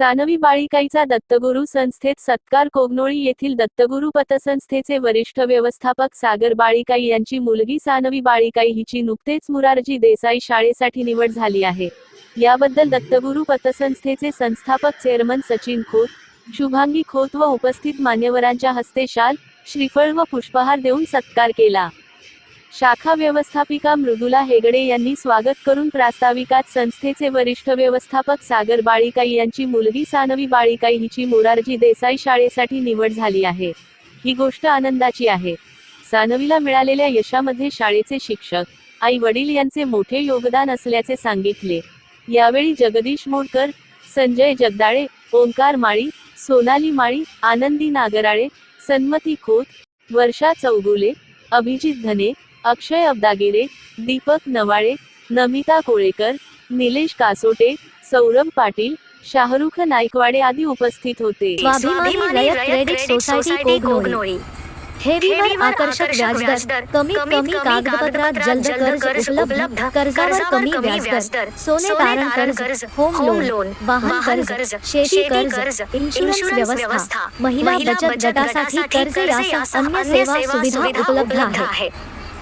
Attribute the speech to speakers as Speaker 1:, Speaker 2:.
Speaker 1: सानवी बाळिकाईचा दत्तगुरू संस्थेत सत्कार कोगनोळी येथील दत्तगुरू पतसंस्थेचे वरिष्ठ व्यवस्थापक सागर बाळिकाई यांची मुलगी सानवी बाळिकाई हिची नुकतेच मुरारजी देसाई शाळेसाठी निवड झाली आहे. याबद्दल दत्तगुरू पतसंस्थेचे संस्थापक चेअरमन सचिन खोत शुभांगी खोत व उपस्थित मान्यवरांच्या हस्ते शाल श्रीफळ व पुष्पहार देऊन सत्कार केला. शाखा व्यवस्थापिका मृदुला हेगडे यांनी स्वागत करून प्रास्ताविकात संस्थेचे वरिष्ठ व्यवस्थापक सागर बाळिकाई यांची मुलगी सानवी बाळिकाई हिची मोरारजी देसाई शाळेसाठी निवड झाली आहे. ही गोष्ट आनंदाची आहे. सानवीला मिळालेल्या यशामध्ये शाळेचे शिक्षक आई वडील यांचे मोठे योगदान असल्याचे सांगितले. यावेळी जगदीश मोडकर संजय जगदाळे ओंकार माळी सोनाली माळी आनंदी नागराळे सन्मती खोत वर्षा चौगुले अभिजित धने अक्षय अब्दागिरे दीपक नवाळे नमिता कोळेकर निलेश कासोटे सौरभ पाटील शाहरुख नाईकवाडे आदी उपस्थित होते.
Speaker 2: स्वाभिमानी रयत क्रेडिट सोसायटी कोगनोळी ठेवीवर आकर्षक व्याजदर. कमीत कमी कागदपत्रात जलद कर्ज उपलब्ध. कर्जावर कमी व्याजदर. सोने तारण कर्ज होम लोन वाहन कर्ज शेती कर्ज इन्शुरन्स व्यवस्था महिला बचत गटासाठी कर्ज यासह अन्य सेवा सुविधा उपलब्ध आहे.